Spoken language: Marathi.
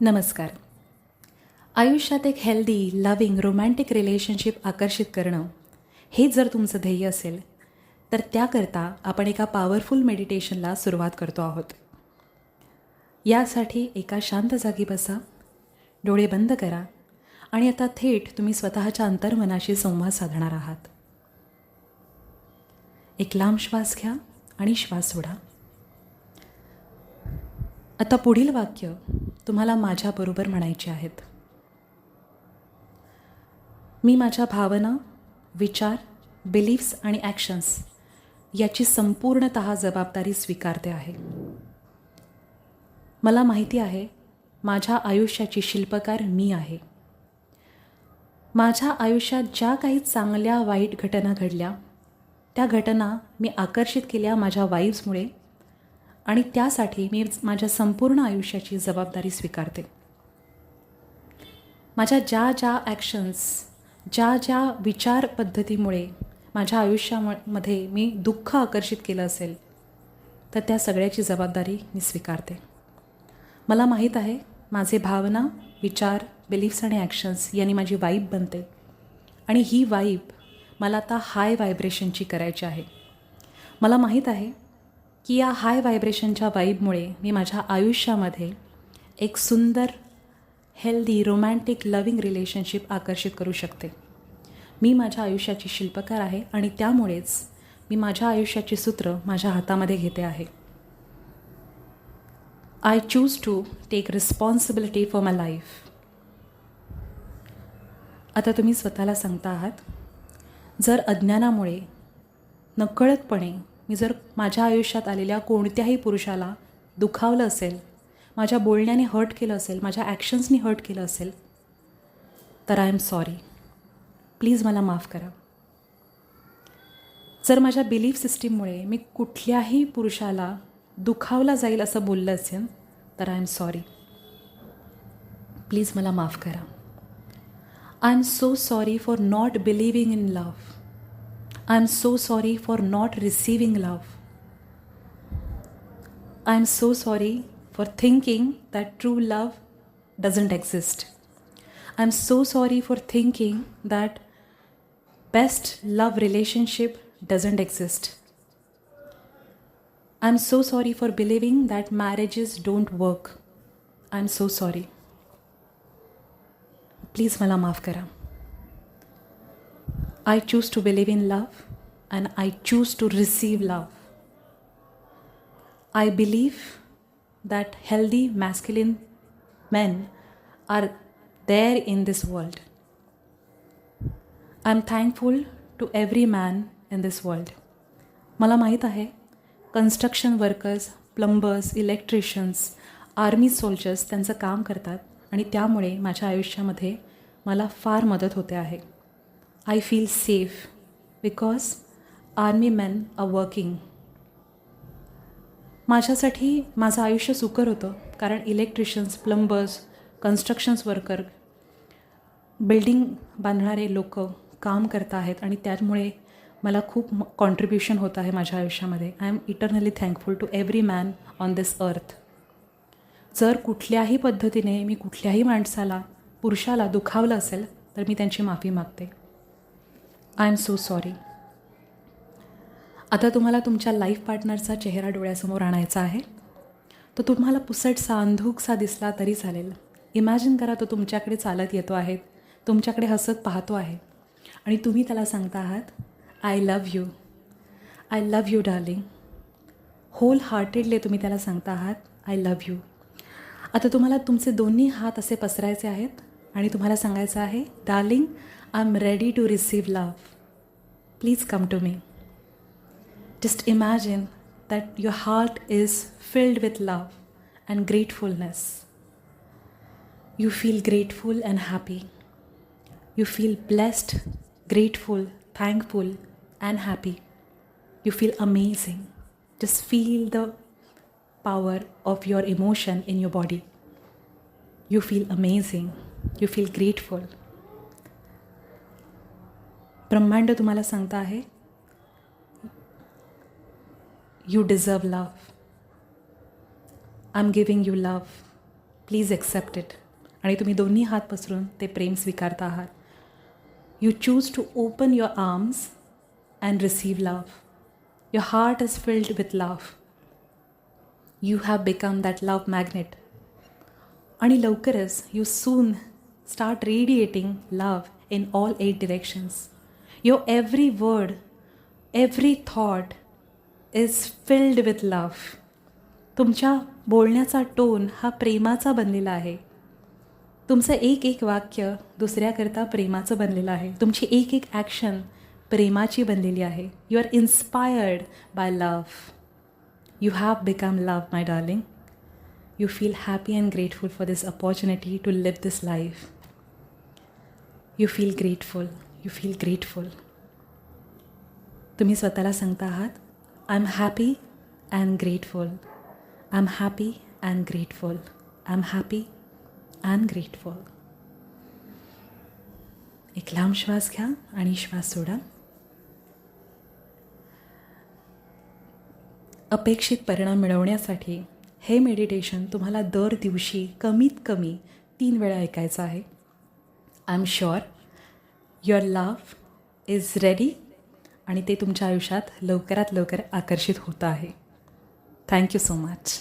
नमस्कार. आयुष्यात एक हेल्दी लविंग रोमॅन्टिक रिलेशनशिप आकर्षित करणं हेच जर तुमचं ध्येय असेल तर त्याकरता आपण एका पॉवरफुल मेडिटेशनला सुरुवात करतो आहोत. यासाठी एका शांत जागी बसा डोळे बंद करा आणि आता थेट तुम्ही स्वतःच्या अंतर्मनाशी संवाद साधणार आहात. एक लांब श्वास घ्या आणि श्वास सोडा. आता पुढील वाक्य तुम्हाला माझ्याबरोबर म्हणायचे आहेत. मी माझ्या भावना विचार बिलीफ्स आणि ॲक्शन्स याची संपूर्णत जबाबदारी स्वीकारते आहे. मला माहिती आहे माझ्या आयुष्याची शिल्पकार मी आहे. माझ्या आयुष्यात ज्या काही चांगल्या वाईट घटना घडल्या त्या घटना मी आकर्षित केल्या माझ्या वाईब्समुळे आणि त्यासाठी मी माझ्या संपूर्ण आयुष्याची जबाबदारी स्वीकारते. माझ्या ज्या ज्या ॲक्शन्स ज्या ज्या विचार पद्धतीमुळे माझ्या आयुष्यामध्ये मी दुःख आकर्षित केलं असेल तर त्या सगळ्याची जबाबदारी मी स्वीकारते. मला माहीत आहे माझे भावना विचार बिलीफ्स आणि ॲक्शन्स यांनी माझी वाईब बनते आणि ही वाईब मला आता हाय व्हायब्रेशनची करायची आहे. मला माहीत आहे की या हाय व्हायब्रेशनच्या वाईबमुळे मी माझ्या आयुष्यामध्ये एक सुंदर हेल्दी रोमॅन्टिक लविंग रिलेशनशिप आकर्षित करू शकते. मी माझ्या आयुष्याची शिल्पकार आहे आणि त्यामुळेच मी माझ्या आयुष्याची सूत्र माझ्या हातामध्ये घेते आहे. I choose to take responsibility for my life आता तुम्ही स्वतःला सांगता आहात जर अज्ञानामुळे नकळतपणे मी जर माझ्या आयुष्यात आलेल्या कोणत्याही पुरुषाला दुखावलं असेल माझ्या बोलण्याने हर्ट केलं असेल माझ्या ॲक्शन्सनी हर्ट केलं असेल तर आय एम सॉरी प्लीज मला माफ करा. जर माझ्या बिलीफ सिस्टीममुळे मी कुठल्याही पुरुषाला दुखावला जाईल असं बोललं असेल तर आय एम सॉरी प्लीज मला माफ करा. I am so sorry for not believing in love I am so sorry for not receiving love. I am so sorry for thinking that true love doesn't exist. I am so sorry for thinking that best love relationship doesn't exist. I am so sorry for believing that marriages don't work. I am so sorry. Please मला माफ करा I choose to believe in love and I choose to receive love I believe that healthy masculine men are there in this world I am thankful to every man in this world मला माहीत आहे construction workers plumbers electricians army soldiers त्यांचं काम करतात आणि त्यामुळे माझ्या आयुष्यामध्ये मला फार मदत होते आहे I feel safe because army man a working माझ्यासाठी माझं आयुष्य सुकर होतं कारण electricians plumbers constructions worker building बांधणारे लोक काम करत आहेत आणि त्यामुळे मला खूप कॉन्ट्रीब्युशन होत आहे माझ्या आयुष्यामध्ये. I am eternally thankful to every man on this earth जर कुठल्याही पद्धतीने मी कुठल्याही माणसाला पुरुषाला दुखावलं असेल तर मी त्यांची माफी मागते. I am so sorry. आता तुम्हाला तुमच्या लाईफ पार्टनरचा चेहरा डोळ्यासमोर आणायचा आहे. तो तुम्हाला पुसटसा अंधूकसा दिसला तरी चालेल. इमॅजिन करा तो तुमच्याकडे चालत येतो आहे. तुमच्याकडे हसत पाहतो आहे. आणि तुम्ही त्याला सांगता आहात I love you. I love you darling. Wholeheartedly तुम्ही त्याला सांगता आहात आय लव्ह यू. आता तुम्हाला तुमचे दोन्ही हात असे पसरायचे आहेत. आणि तुम्हाला सांगायचं आहे darling I am ready to receive love please come to me Just imagine that your heart is filled with love and gratefulness. You feel grateful and happy. You feel blessed, grateful, thankful, and happy. You feel amazing. Just feel the power of your emotion in your body. You feel amazing. You feel grateful ब्रह्मांड तुम्हाला सांगता आहे you deserve love I am giving you love please accept it आणि तुम्ही दोन्ही हात पसरून ते प्रेम स्वीकारता आहात. You choose to open your arms and receive love your heart is filled with love you have become that love magnet आणि लवकरच you soon start radiating love in all eight directions Your every word every thought is filled with love तुमच्या बोलण्याचा टोन हा प्रेमाचा बनलेला आहे. तुमचं एक एक वाक्य दुसऱ्याकरता प्रेमाचं बनलेलं आहे. तुमची एक एक ॲक्शन प्रेमाची बनलेली आहे. You are inspired by love you have become love my darling you feel happy and grateful for this opportunity to live this life you feel grateful you feel grateful तुम्ही स्वतःला सांगता आहात I am happy and grateful I am happy and grateful I am happy and grateful एक लांब श्वास घ्या आणि श्वास सोडा. अपेक्षित परिणाम मिळवण्यासाठी हे मेडिटेशन तुम्हाला दर दिवशी कमीत कमी तीन वेळा ऐकायचं आहे. I am sure your love is ready आणि ते तुमच्या आयुष्यात लवकरात लवकर आकर्षित होतं आहे. Thank you so much